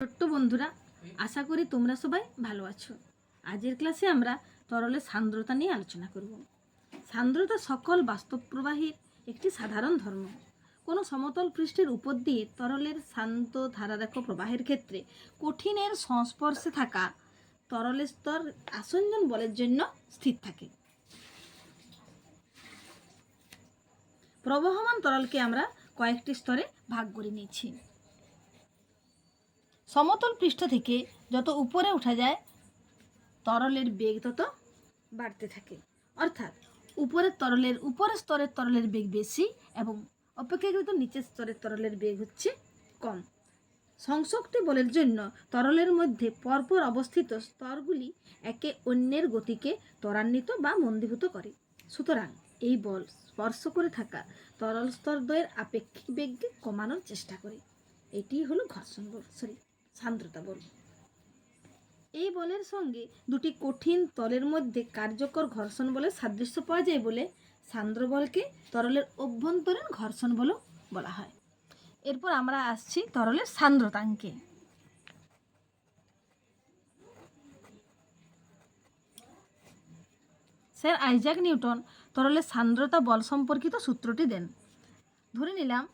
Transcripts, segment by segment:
ছোট্ট বন্ধুরা, আশা করি তোমরা সবাই ভালো আছো। আজের ক্লাসে আমরা তরলের সান্দ্রতা নিয়ে আলোচনা করব। সান্দ্রতা সকল বাস্তব প্রবাহীর একটি সাধারণ ধর্ম। কোনো সমতল পৃষ্ঠের উপর দিয়ে তরলের শান্ত ধারারেখ প্রবাহের ক্ষেত্রে কঠিনের সংস্পর্শে থাকা তরলের স্তর আসঞ্জন বলের জন্য স্থির থাকে। প্রবহমান তরলকে আমরা কয়েকটি স্তরে ভাগ করে নিয়েছি। সমতল পৃষ্ঠ থেকে যত উপরে ওঠা যায়, তরলের বেগ তত বাড়তে থাকে। অর্থাৎ উপরের তরলের, উপরের স্তরের তরলের বেগ বেশি এবং অপেক্ষাকৃত নিচের স্তরের তরলের বেগ হচ্ছে কম। সংশক্তি বলের জন্য তরলের মধ্যে পরপর অবস্থিত স্তরগুলি একে অন্যের গতিকে ত্বরান্বিত বা মন্দীভূত করে। সুতরাং এই বল স্পর্শ করে থাকা তরল স্তর দ্বয়ের আপেক্ষিক বেগকে কমানোর চেষ্টা করে। এটি হলো ঘর্ষণ বল সরি সান্দ্রতা বল এই বলের সঙ্গে দুটি কঠিন তলের মধ্যে কার্যকর ঘর্ষণ বলের সাদৃশ্য পাওয়া যায় বলে সান্দ্র বলকে তরলের অভ্যন্তরীণ ঘর্ষণ বলও বলা হয়। এরপর আমরা আসছি তরলের সান্দ্রতাঙ্কে। স্যার আইজাক নিউটন তরলের সান্দ্রতা বল সম্পর্কিত সূত্রটি দেন। ধরে নিলাম,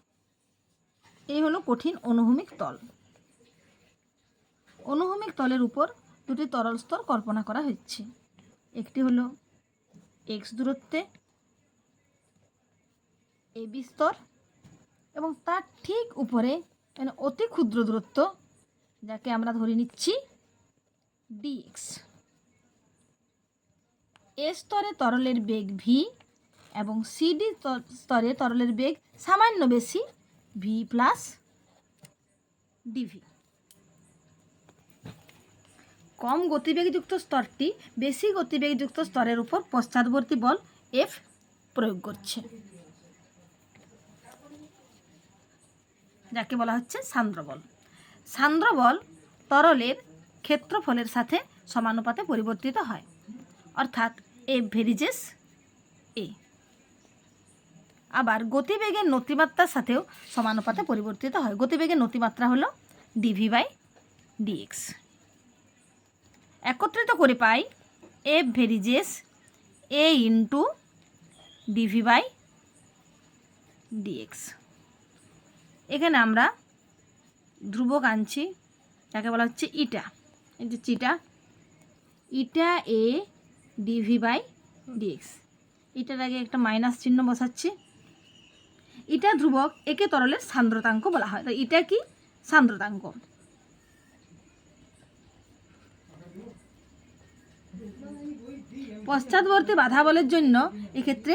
এই হলো কঠিন অনুভূমিক তল। অনুভূমিক তলের উপর দুটি তরল স্তর কল্পনা করা হচ্ছে। একটি হলো এক্স দূরত্বে এবি স্তর এবং তার ঠিক উপরে মানে অতি ক্ষুদ্র দূরত্ব, যাকে আমরা ধরে নিচ্ছি ডিএক্স এ স্তরে তরলের বেগ ভি এবং সিডি স্তরে তরলের বেগ সামান্য বেশি ভি প্লাস ডিভি কম গতিবেগযুক্ত স্তরটি বেশি গতিবেগযুক্ত স্তরের উপর পশ্চাৎবর্তী বল এফ প্রয়োগ করছে। যাকে বলা হচ্ছে সান্দ্রবল সান্দ্রবল তরলের ক্ষেত্রফলের সাথে সমানুপাতে পরিবর্তিত হয়। অর্থাৎ এফ ভেরিজেস এ আবার গতিবেগের নতিমাত্রার সাথেও সমানুপাতে পরিবর্তিত হয়। গতিবেগের নতিমাত্রা হলো ডিভি বাই ডিএক্স একত্রিত করে পাই F ভেরিজেস A into dv by dx এখানে আমরা ধ্রুবক আনছি যাকে বলা হচ্ছে ইটা। এই যে চিটা, eta A dv by dx এটার আগে একটা মাইনাস চিহ্ন বসাচ্ছি। ইটা ধ্রুবক একে তরলের সান্দ্রতাঙ্ক বলা হয়। তো এটা কি? সান্দ্রতাঙ্ক। পশ্চাৎবর্তী বাধা বলের জন্য এক্ষেত্রে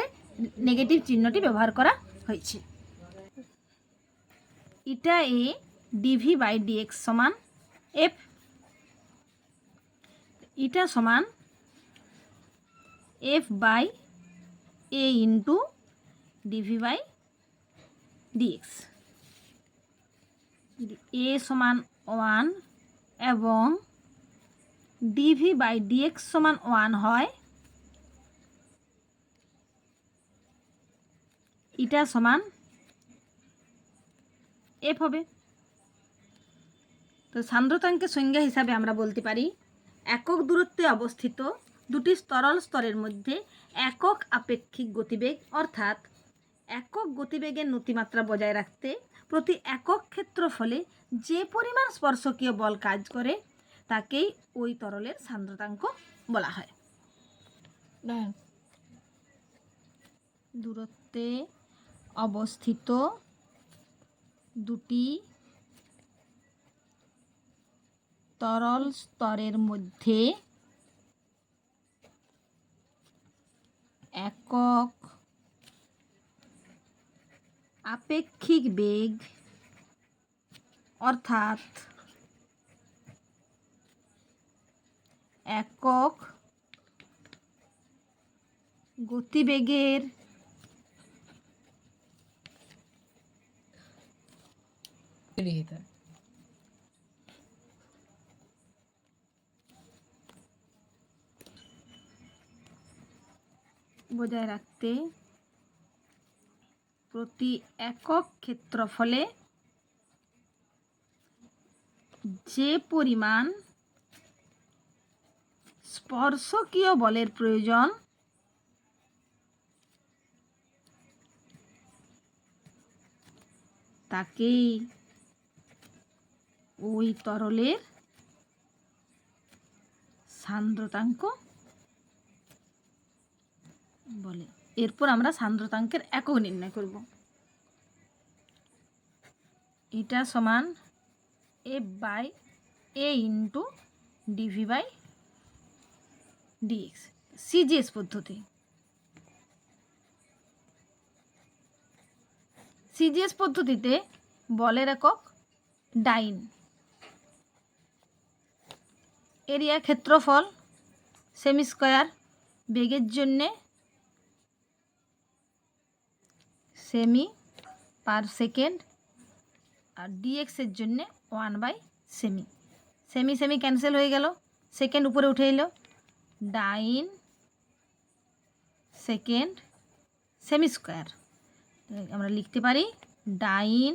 নেগেটিভ চিহ্নটি ব্যবহার করা হয়েছে। Eta A dv by dx সমান এফ ইটা সমান F by A into dv by dx A সমান ওয়ান এবং ডিভি বাই ডিএক্স সমান ওয়ান হয় ইটা সমান এফ হবে। তো সান্দ্রতাঙ্কের সংজ্ঞা হিসাবে আমরা বলতে পারি একক দূরত্বে অবস্থিত দুটি স্তরল স্তরের মধ্যে একক আপেক্ষিক গতিবেগ অর্থাৎ একক গতিবেগের নতিমাত্রা বজায় রাখতে প্রতি একক ক্ষেত্রফলে যে পরিমাণ স্পর্শকীয় বল কাজ করে তাকেই ওই তরলের সান্দ্রতাঙ্ক বলা হয়। দূরত্বে অবস্থিত দুটি তরল স্তরের মধ্যে একক আপেক্ষিক বেগ অর্থাৎ একক গতিবেগের লিখিতে বজায় রাখতে প্রতি একক ক্ষেত্রফলে যে পরিমাণ স্পর্শকীয় বলের প্রয়োজন তাকেই ওই তরলের সান্দ্রতাঙ্ক বলে। এরপর আমরা সান্দ্রতাঙ্কের একক নির্ণয় করব। এটা সমান F by A into dv by dx. CGS পদ্ধতি। সিজিএস পদ্ধতিতে বলের একক ডাইন। এরিয়া ক্ষেত্রফল সেমি স্কোয়ার বেগের জন্যে সেমি পার সেকেন্ড আর ডিএক্সের জন্যে one by semi. Semi semi cancel হয়ে গেল, সেকেন্ড উপরে উঠে এলো, ডাইন সেকেন্ড সেমি স্কোয়ার আমরা লিখতে পারি dyne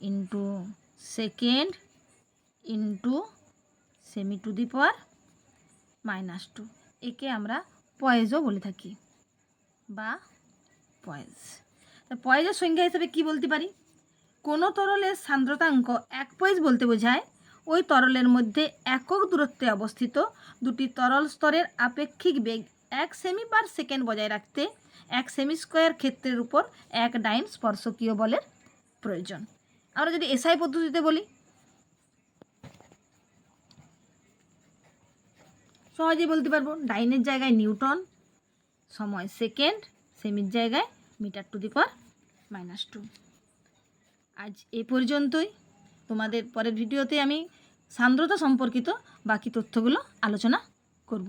into second into semi to the power minus two একে আমরা পয়েজও বলে থাকি, বা পয়েজ তা পয়েজের সংখ্যা হিসেবে কি বলতে পারি? কোনো তরলের সান্দ্রতাঙ্ক এক পয়েজ বলতে বোঝায়, ওই তরলের মধ্যে একক দূরত্বে অবস্থিত দুটি তরল স্তরের আপেক্ষিক বেগ এক সেমি পার সেকেন্ড বজায় রাখতে এক সেমি স্কোয়ার ক্ষেত্রের উপর এক ডাইন স্পর্শকীয় বলের প্রয়োজন। আমরা যদি এসআই পদ্ধতিতে বলি সহজেই বলতে পারব, ডাইনের জায়গায় নিউটন, সময় সেকেন্ড, সেমির জায়গায় মিটার টু দি পর মাইনাস টু। আজ এ পর্যন্তই। তোমাদের পরের ভিডিওতে আমি সান্দ্রতা সম্পর্কিত বাকি তথ্যগুলো আলোচনা করব।